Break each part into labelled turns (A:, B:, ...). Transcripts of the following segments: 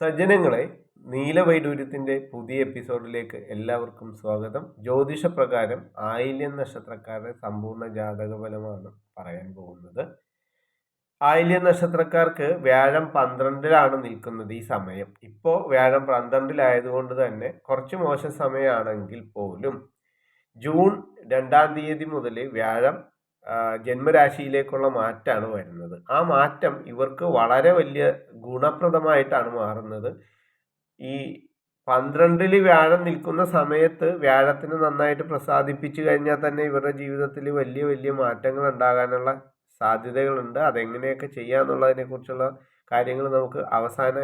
A: സജ്ജനങ്ങളെ നീലവൈഡൂര്യത്തിന്റെ പുതിയ എപ്പിസോഡിലേക്ക് എല്ലാവർക്കും സ്വാഗതം. ജ്യോതിഷപ്രകാരം ആയില്യം നക്ഷത്രക്കാരുടെ സമ്പൂർണ ജാതകഫലമാണ് പറയാൻ പോകുന്നത്. ആയില്യം നക്ഷത്രക്കാർക്ക് വ്യാഴം പന്ത്രണ്ടിലാണ് നിൽക്കുന്നത് ഈ സമയം. ഇപ്പോൾ വ്യാഴം പന്ത്രണ്ടിലായതുകൊണ്ട് തന്നെ കുറച്ച് മോശം സമയമാണെങ്കിൽ പോലും ജൂൺ രണ്ടാം തീയതി മുതൽ വ്യാഴം ജന്മരാശിയിലേക്കുള്ള മാറ്റമാണ് വരുന്നത്. ആ മാറ്റം ഇവർക്ക് വളരെ വലിയ ഗുണപ്രദമായിട്ടാണ് മാറുന്നത്. ഈ പന്ത്രണ്ടിൽ വ്യാഴം നിൽക്കുന്ന സമയത്ത് വ്യാഴത്തിന് നന്നായിട്ട് പ്രസാദിപ്പിച്ചു കഴിഞ്ഞാൽ തന്നെ ഇവരുടെ ജീവിതത്തിൽ വലിയ വലിയ മാറ്റങ്ങൾ ഉണ്ടാകാനുള്ള സാധ്യതകളുണ്ട്. അതെങ്ങനെയൊക്കെ ചെയ്യാന്നുള്ളതിനെ കുറിച്ചുള്ള കാര്യങ്ങൾ നമുക്ക് അവസാന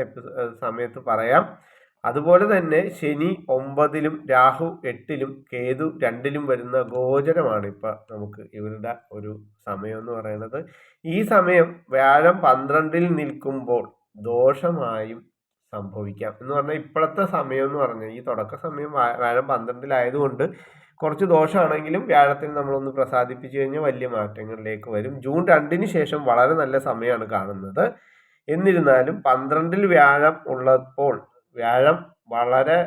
A: സമയത്ത് പറയാം. അതുപോലെ തന്നെ ശനി ഒമ്പതിലും രാഹു എട്ടിലും കേതു രണ്ടിലും വരുന്ന ഗോചരമാണ് ഇപ്പം നമുക്ക് ഇവരുടെ ഒരു സമയം എന്ന് പറയുന്നത്. ഈ സമയം വ്യാഴം പന്ത്രണ്ടിൽ നിൽക്കുമ്പോൾ ദോഷമായും സംഭവിക്കാം. എന്ന് പറഞ്ഞാൽ ഇപ്പോഴത്തെ സമയം എന്ന് പറഞ്ഞാൽ ഈ തുടക്ക സമയം വ്യാഴം പന്ത്രണ്ടിലായതുകൊണ്ട് കുറച്ച് ദോഷമാണെങ്കിലും വ്യാഴത്തിന് നമ്മളൊന്ന് പ്രസാദിപ്പിച്ചു കഴിഞ്ഞാൽ വലിയ മാറ്റങ്ങളിലേക്ക് വരും. ജൂൺ രണ്ടിന് ശേഷം വളരെ നല്ല സമയമാണ് കാണുന്നത്. എന്നിരുന്നാലും പന്ത്രണ്ടിൽ വ്യാഴം ഉള്ളപ്പോൾ വ്യാഴം വളരെ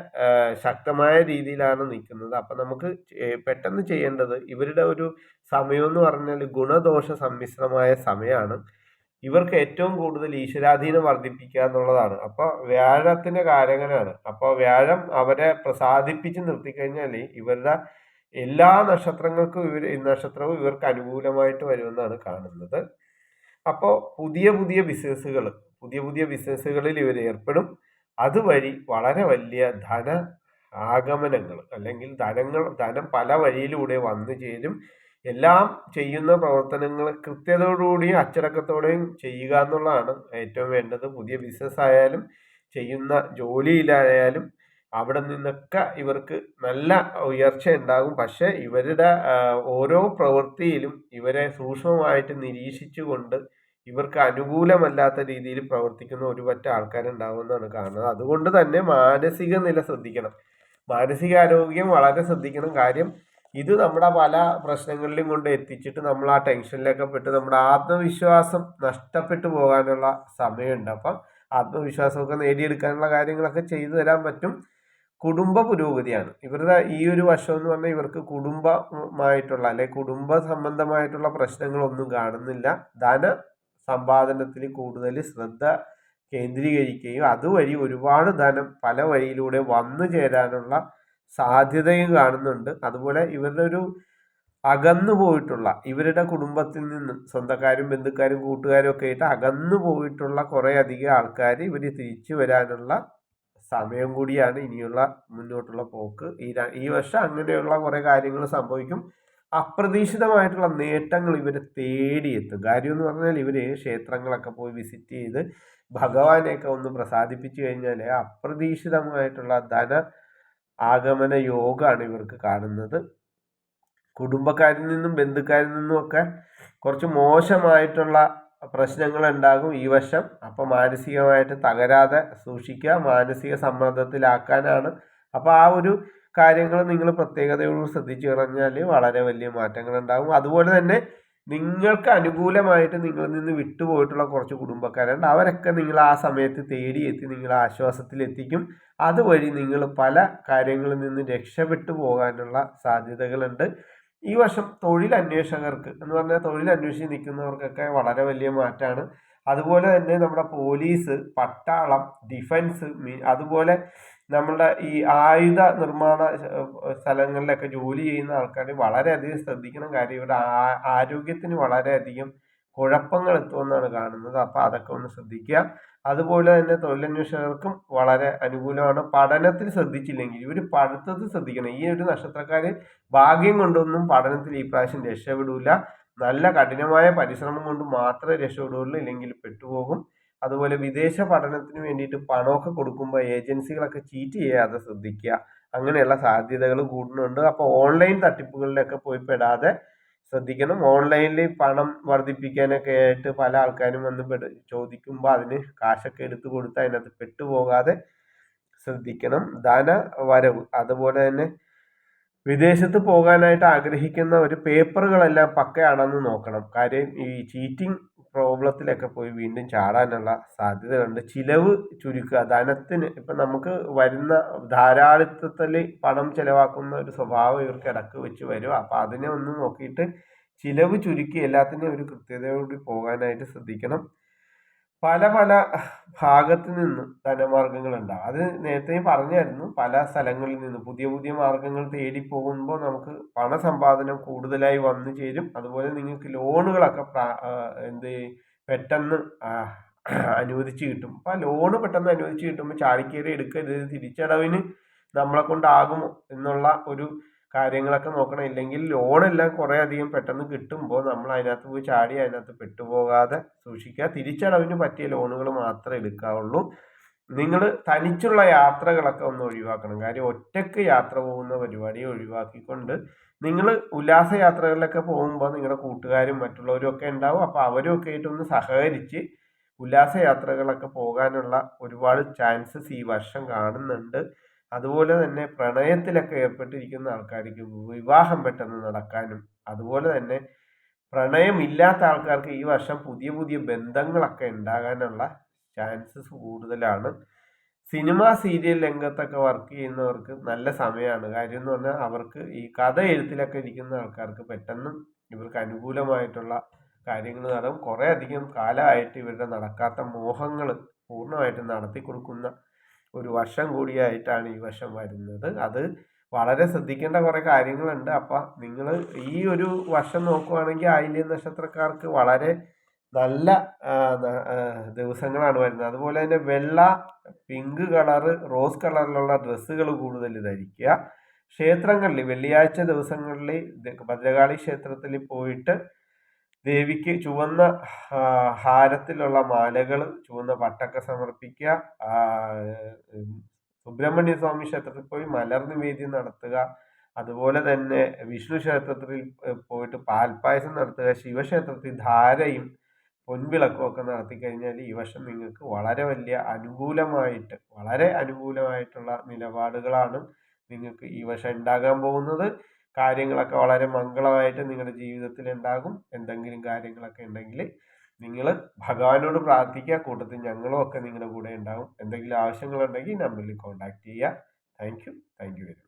A: ശക്തമായ രീതിയിലാണ് നിൽക്കുന്നത് അപ്പം നമുക്ക് പെട്ടെന്ന് ചെയ്യേണ്ടത് ഇവരുടെ ഒരു സമയം എന്ന് പറഞ്ഞാൽ ഗുണദോഷ സമ്മിശ്രമായ സമയമാണ് ഇവർക്ക് ഏറ്റവും കൂടുതൽ ഈശ്വരാധീനം വർദ്ധിപ്പിക്കുക എന്നുള്ളതാണ്. അപ്പോൾ വ്യാഴത്തിന്റെ കാരകനാണ് അപ്പോൾ വ്യാഴം അവരെ പ്രസാദിപ്പിച്ച് നിർത്തിക്കഴിഞ്ഞാൽ ഇവരുടെ എല്ലാ നക്ഷത്രങ്ങൾക്കും ഇവർ നക്ഷത്രവും ഇവർക്ക് അനുകൂലമായിട്ട് വരുമെന്നാണ് കാണുന്നത്. അപ്പോൾ പുതിയ പുതിയ ബിസിനസ്സുകൾ പുതിയ പുതിയ ബിസിനസ്സുകളിൽ ഇവർ ഏർപ്പെടും. അതുവഴി വളരെ വലിയ ധന ആഗമനങ്ങൾ അല്ലെങ്കിൽ ധനങ്ങൾ ധനം പല വഴിയിലൂടെ വന്നു ചേരും. എല്ലാം ചെയ്യുന്ന പ്രവർത്തനങ്ങൾ കൃത്യതയോടുകൂടിയും അച്ചടക്കത്തോടെയും ചെയ്യുക എന്നുള്ളതാണ് ഏറ്റവും വേണ്ടത്. പുതിയ ബിസിനസ് ആയാലും ചെയ്യുന്ന ജോലിയിലായാലും അവിടെ നിന്നൊക്കെ ഇവർക്ക് നല്ല ഉയർച്ച ഉണ്ടാകും. പക്ഷേ ഇവരുടെ ഓരോ പ്രവൃത്തിയിലും ഇവരെ സൂക്ഷ്മമായിട്ട് നിരീക്ഷിച്ചുകൊണ്ട് ഇവർക്ക് അനുകൂലമല്ലാത്ത രീതിയിൽ പ്രവർത്തിക്കുന്ന ഒരു പറ്റ ആൾക്കാരുണ്ടാവുമെന്നാണ് കാണുന്നത്. അതുകൊണ്ട് തന്നെ മാനസിക നില ശ്രദ്ധിക്കണം. മാനസികാരോഗ്യം വളരെ ശ്രദ്ധിക്കണം. കാര്യം ഇത് നമ്മുടെ പല പ്രശ്നങ്ങളിലും കൊണ്ട് എത്തിച്ചിട്ട് നമ്മൾ ആ ടെൻഷനിലൊക്കെ പെട്ട് നമ്മുടെ ആത്മവിശ്വാസം നഷ്ടപ്പെട്ടു പോകാനുള്ള സമയമുണ്ട്. അപ്പം ആത്മവിശ്വാസമൊക്കെ നേടിയെടുക്കാനുള്ള കാര്യങ്ങളൊക്കെ ചെയ്തു തരാൻ പറ്റും. കുടുംബ പുരോഗതിയാണ്. ഇവരുടെ ഈ ഒരു വശം എന്ന് പറഞ്ഞാൽ ഇവർക്ക് കുടുംബമായിട്ടുള്ള അല്ലെ കുടുംബ സംബന്ധമായിട്ടുള്ള പ്രശ്നങ്ങളൊന്നും കാണുന്നില്ല. ധന സമ്പാദനത്തിൽ കൂടുതൽ ശ്രദ്ധ കേന്ദ്രീകരിക്കുകയും അതുവഴി ഒരുപാട് ധനം പല വഴിയിലൂടെ വന്നു ചേരാനുള്ള സാധ്യതയും കാണുന്നുണ്ട്. അതുപോലെ ഇവരുടെ ഒരു അകന്നു പോയിട്ടുള്ള ഇവരുടെ കുടുംബത്തിൽ നിന്നും സ്വന്തക്കാരും ബന്ധുക്കാരും കൂട്ടുകാരും ഒക്കെ ആയിട്ട് അകന്നു പോയിട്ടുള്ള കുറേ അധികം ആൾക്കാർ ഇവർ തിരിച്ചു വരാനുള്ള സമയം കൂടിയാണ് ഇനിയുള്ള മുന്നോട്ടുള്ള പോക്ക്. ഈ ഈ വർഷം അങ്ങനെയുള്ള കുറേ കാര്യങ്ങൾ സംഭവിക്കും. അപ്രതീക്ഷിതമായിട്ടുള്ള നേട്ടങ്ങൾ ഇവരെ തേടിയെത്തും. കാര്യം എന്ന് പറഞ്ഞാൽ ഇവർ ക്ഷേത്രങ്ങളൊക്കെ പോയി വിസിറ്റ് ചെയ്ത് ഭഗവാനെയൊക്കെ ഒന്ന് പ്രസാദിപ്പിച്ചു കഴിഞ്ഞാൽ അപ്രതീക്ഷിതമായിട്ടുള്ള ധന ആഗമന യോഗമാണ് ഇവർക്ക് കാണുന്നത്. കുടുംബക്കാരിൽ നിന്നും ബന്ധുക്കാരിൽ നിന്നും ഒക്കെ കുറച്ച് മോശമായിട്ടുള്ള പ്രശ്നങ്ങൾ ഉണ്ടാകും ഈ വശം അപ്പോൾ മാനസികമായിട്ട് തകരാതെ സൂക്ഷിക്കുക മാനസിക സമ്മർദ്ദത്തിലാക്കാനാണ്. അപ്പോൾ ആ ഒരു കാര്യങ്ങൾ നിങ്ങൾ പ്രത്യേകതയോട് ശ്രദ്ധിച്ചു കഴിഞ്ഞാൽ വളരെ വലിയ മാറ്റങ്ങൾ ഉണ്ടാകും അതുപോലെ തന്നെ നിങ്ങൾക്ക് അനുകൂലമായിട്ട് നിങ്ങളിൽ നിന്ന് വിട്ടുപോയിട്ടുള്ള കുറച്ച് കുടുംബക്കാരുണ്ട്. അവരൊക്കെ നിങ്ങൾ ആ സമയത്ത് തേടിയെത്തി നിങ്ങൾ ആശ്വാസത്തിലെത്തിക്കും. അതുവഴി നിങ്ങൾ പല കാര്യങ്ങളിൽ നിന്ന് രക്ഷപ്പെട്ടു പോകാനുള്ള സാധ്യതകളുണ്ട്. ഈ വർഷം തൊഴിൽ അന്വേഷകർക്ക് എന്ന് പറഞ്ഞാൽ തൊഴിൽ അന്വേഷിച്ച് നിൽക്കുന്നവർക്കൊക്കെ വളരെ വലിയ മാറ്റമാണ് അതുപോലെ തന്നെ നമ്മുടെ പോലീസ് പട്ടാളം ഡിഫൻസ് അതുപോലെ നമ്മളുടെ ഈ ആയുധ നിർമ്മാണ സ്ഥലങ്ങളിലൊക്കെ ജോലി ചെയ്യുന്ന ആൾക്കാർ വളരെയധികം ശ്രദ്ധിക്കണം കാര്യം. ഇവരുടെ ആരോഗ്യത്തിന് വളരെയധികം കുഴപ്പങ്ങൾ എത്തുമെന്നാണ് കാണുന്നത്. അപ്പോൾ അതൊക്കെ ഒന്ന് ശ്രദ്ധിക്കുക. അതുപോലെ തന്നെ തൊഴിലന്വേഷകർക്കും വളരെ അനുകൂലമാണ്. പഠനത്തിൽ ശ്രദ്ധിച്ചില്ലെങ്കിൽ ഇവർ പഠിത്തത്തിൽ ശ്രദ്ധിക്കണം. ഈ ഒരു നക്ഷത്രക്കാർ ഭാഗ്യം കൊണ്ടൊന്നും പഠനത്തിൽ ഈ പ്രാവശ്യം രക്ഷപ്പെടില്ല നല്ല കഠിനമായ പരിശ്രമം കൊണ്ട് മാത്രമേ രക്ഷപ്പെടുകയുള്ളൂ ഇല്ലെങ്കിൽ പെട്ടുപോകും. അതുപോലെ വിദേശ പഠനത്തിന് വേണ്ടിയിട്ട് പണമൊക്കെ കൊടുക്കുമ്പോൾ ഏജൻസികളൊക്കെ ചീറ്റ് ചെയ്യാതെ ശ്രദ്ധിക്കുക. അങ്ങനെയുള്ള സാധ്യതകൾ കൂടുന്നുണ്ട്. അപ്പോൾ ഓൺലൈൻ തട്ടിപ്പുകളിലൊക്കെ പോയി പെടാതെ ശ്രദ്ധിക്കണം. ഓൺലൈനിൽ പണം വർദ്ധിപ്പിക്കാനൊക്കെ ആയിട്ട് പല ആൾക്കാരും വന്ന് ചോദിക്കുമ്പോൾ അതിന് കാശൊക്കെ എടുത്തു കൊടുത്ത് അതിനകത്ത് പെട്ടുപോകാതെ ശ്രദ്ധിക്കണം. ധന വരവ് അതുപോലെ തന്നെ വിദേശത്ത് പോകാനായിട്ട് ആഗ്രഹിക്കുന്ന ഒരു പേപ്പറുകളെല്ലാം പക്കയാണെന്ന് നോക്കണം. കാര്യം ഈ ചീറ്റിംഗ് പ്രോബ്ലത്തിലൊക്കെ പോയി വീണ്ടും ചാടാനുള്ള സാധ്യതയുണ്ട്. ചിലവ് ചുരുക്കുക ധനത്തിന് ഇപ്പം നമുക്ക് വരുന്ന ധാരാളിത്തത്തിൽ പണം ചിലവാക്കുന്ന ഒരു സ്വഭാവം ഇവർക്ക് ഇടയ്ക്ക് വെച്ച് വരും. അപ്പം അതിനെ ഒന്ന് നോക്കിയിട്ട് ചിലവ് ചുരുക്കി എല്ലാത്തിനും ഒരു കൃത്യതയോടുകൂടി പോകാനായിട്ട് ശ്രദ്ധിക്കണം. പല പല ഭാഗത്ത് നിന്ന് ധനമാർഗങ്ങൾ ഉണ്ടാവും അത് നേരത്തെ പറഞ്ഞായിരുന്നു. പല സ്ഥലങ്ങളിൽ നിന്ന് പുതിയ പുതിയ മാർഗങ്ങൾ തേടി പോകുമ്പോൾ നമുക്ക് പണസമ്പാദനം കൂടുതലായി വന്നു ചേരും. അതുപോലെ നിങ്ങൾക്ക് ലോണുകളൊക്കെ എന്ത് പെട്ടെന്ന് അനുവദിച്ച് കിട്ടും. അപ്പം ലോണ് പെട്ടെന്ന് അനുവദിച്ച് കിട്ടുമ്പോൾ ചാടിക്കേറി എടുക്കരുത്. തിരിച്ചടവിന് നമ്മളെ കൊണ്ടാകുമോ എന്നുള്ള ഒരു കാര്യങ്ങളൊക്കെ നോക്കണം. ഇല്ലെങ്കിൽ ലോണെല്ലാം കുറേ അധികം പെട്ടെന്ന് കിട്ടുമ്പോൾ നമ്മൾ അതിനകത്ത് പോയി ചാടി അതിനകത്ത് പെട്ടുപോകാതെ സൂക്ഷിക്കുക. തിരിച്ചടവിന് പറ്റിയ ലോണുകൾ മാത്രമേ എടുക്കാവുള്ളൂ. നിങ്ങൾ തനിച്ചുള്ള യാത്രകളൊക്കെ ഒന്ന് ഒഴിവാക്കണം. കാര്യം ഒറ്റയ്ക്ക് യാത്ര പോകുന്ന പരിപാടിയെ ഒഴിവാക്കിക്കൊണ്ട് നിങ്ങൾ ഉല്ലാസ യാത്രകളിലൊക്കെ പോകുമ്പോൾ നിങ്ങളുടെ കൂട്ടുകാരും മറ്റുള്ളവരും ഒക്കെ ഉണ്ടാവും. അപ്പോൾ അവരൊക്കെ ഒക്കെ ആയിട്ടൊന്ന് സഹകരിച്ച് ഉല്ലാസ യാത്രകളൊക്കെ പോകാനുള്ള ഒരുപാട് ചാൻസസ് ഈ വർഷം കാണുന്നുണ്ട്. അതുപോലെ തന്നെ പ്രണയത്തിലൊക്കെ ഏർപ്പെട്ടിരിക്കുന്ന ആൾക്കാർക്ക് വിവാഹം പെട്ടെന്ന് നടക്കാനും അതുപോലെ തന്നെ പ്രണയമില്ലാത്ത ആൾക്കാർക്ക് ഈ വർഷം പുതിയ പുതിയ ബന്ധങ്ങളൊക്കെ ഉണ്ടാകാനുള്ള ചാൻസസ് കൂടുതലാണ്. സിനിമ സീരിയൽ രംഗത്തൊക്കെ വർക്ക് ചെയ്യുന്നവർക്ക് നല്ല സമയമാണ്. കാര്യം എന്ന് പറഞ്ഞാൽ അവർക്ക് ഈ കഥ എഴുത്തിലൊക്കെ ഇരിക്കുന്ന ആൾക്കാർക്ക് പെട്ടെന്ന് ഇവർക്ക് അനുകൂലമായിട്ടുള്ള കാര്യങ്ങൾ നടക്കും. കുറേ അധികം കാലമായിട്ട് ഇവരുടെ നടക്കാത്ത മോഹങ്ങൾ പൂർണമായിട്ടും നടത്തി കൊടുക്കുന്ന ഒരു വർഷം കൂടിയായിട്ടാണ് ഈ വർഷം വരുന്നത്. അത് വളരെ ശ്രദ്ധിക്കേണ്ട കുറേ കാര്യങ്ങളുണ്ട്. അപ്പം നിങ്ങൾ ഈ ഒരു വർഷം നോക്കുവാണെങ്കിൽ ആയില്യ നക്ഷത്രക്കാർക്ക് വളരെ നല്ല ദിവസങ്ങളാണ് വരുന്നത്. അതുപോലെ തന്നെ വെള്ള പിങ്ക് കളറ് റോസ് കളറിലുള്ള ഡ്രസ്സുകൾ കൂടുതൽ ധരിക്കുക. ക്ഷേത്രങ്ങളിൽ വെള്ളിയാഴ്ച ദിവസങ്ങളിൽ ഭദ്രകാളി ക്ഷേത്രത്തിൽ പോയിട്ട് ദേവിക്ക് ചുവന്ന ഹാരത്തിലുള്ള മാലകൾ ചുവന്ന പട്ടൊക്കെ സമർപ്പിക്കുക സുബ്രഹ്മണ്യ സ്വാമി ക്ഷേത്രത്തിൽ പോയി മലർ നിവേദ്യം നടത്തുക. അതുപോലെ തന്നെ വിഷ്ണു ക്ഷേത്രത്തിൽ പോയിട്ട് പാൽപ്പായസം നടത്തുക. ശിവക്ഷേത്രത്തിൽ ധാരയും പൊൻവിളക്കും ഒക്കെ നടത്തി കഴിഞ്ഞാൽ ഈ വർഷം നിങ്ങൾക്ക് വളരെ വലിയ അനുകൂലമായിട്ട് വളരെ അനുകൂലമായിട്ടുള്ള നിലപാടുകളാണ് നിങ്ങൾക്ക് ഈ വർഷം ഉണ്ടാകാൻ പോകുന്നത്. കാര്യങ്ങളൊക്കെ വളരെ മംഗളമായിട്ട് നിങ്ങളുടെ ജീവിതത്തിൽ ഉണ്ടാകും എന്തെങ്കിലും കാര്യങ്ങളൊക്കെ ഉണ്ടെങ്കിൽ നിങ്ങൾ ഭഗവാനോട് പ്രാർത്ഥിക്കുക. കൂട്ടത്തിൽ ഞങ്ങളും ഒക്കെ നിങ്ങളുടെ കൂടെ ഉണ്ടാകും എന്തെങ്കിലും ആവശ്യങ്ങളുണ്ടെങ്കിൽ നമ്പറിൽ കോൺടാക്ട് ചെയ്യുക. Thank you thank you very much